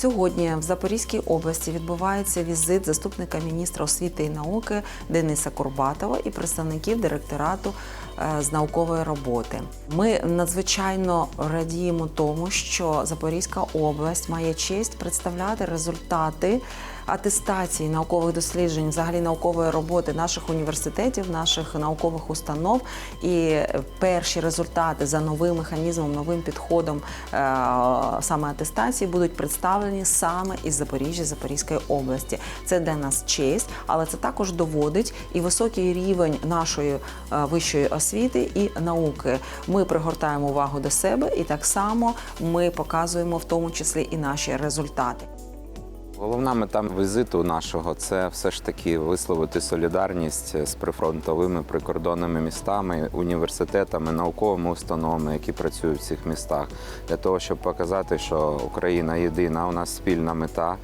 Сьогодні в Запорізькій області відбувається візит заступника міністра освіти і науки Дениса Курбатова і представників директорату з наукової роботи. Ми надзвичайно радіємо тому, що Запорізька область має честь представляти результати атестації наукових досліджень, взагалі наукової роботи наших університетів, наших наукових установ. І перші результати за новим механізмом, новим підходом е, саме атестації будуть представлені саме із Запоріжжя, Запорізької області. Це для нас честь, але це також доводить і високий рівень нашої е, вищої освіти і науки. Ми пригортаємо увагу до себе, і так само ми показуємо в тому числі і наші результати. Головна мета візиту нашого це все ж таки висловити солідарність з прифронтовими прикордонними містами, університетами, науковими установами, які працюють в цих містах, для того, щоб показати, що Україна єдина, у нас спільна мета.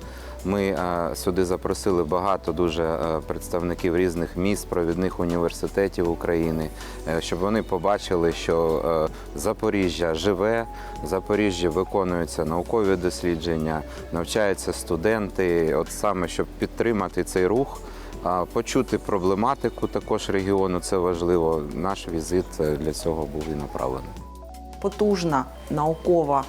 Ми е, сюди запросили багато дуже е, представників різних міст, провідних університетів України, е, щоб вони побачили, що Запоріжжя живе, в Запоріжжі виконуються наукові дослідження, навчаються студенти. От саме щоб підтримати цей рух. Почути проблематику також регіону це важливо. Наш візит для цього був і направлений. потужна наукова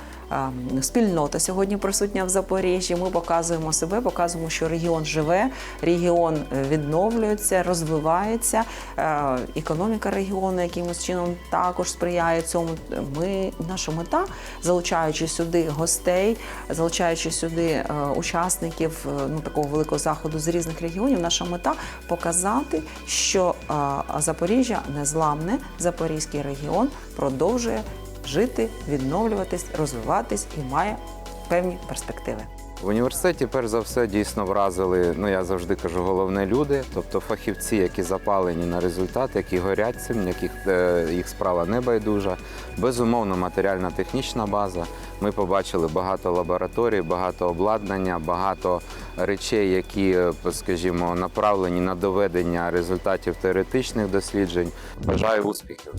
спільнота сьогодні присутня в Запоріжжі. Ми показуємо себе, показуємо, що регіон живе, регіон е, відновлюється, розвивається. Е, Економіка регіону якимось чином також сприяє цьому. Ми наша мета, залучаючи сюди гостей, залучаючи сюди е, учасників ну такого великого заходу з різних регіонів. Наша мета показати, що Запоріжжя незламне, Запорізький регіон продовжує жити, відновлюватись, розвиватись і має певні перспективи. В університеті, перш за все, дійсно вразили. Ну я завжди кажу, головне люди, тобто фахівці, які запалені на результат, які горять цим, яких е, їх справа не байдужа. Безумовно, матеріальна технічна база. Ми побачили багато лабораторій, багато обладнання, багато речей, які, е, скажімо, направлені на доведення результатів теоретичних досліджень. Бажаю успіхів.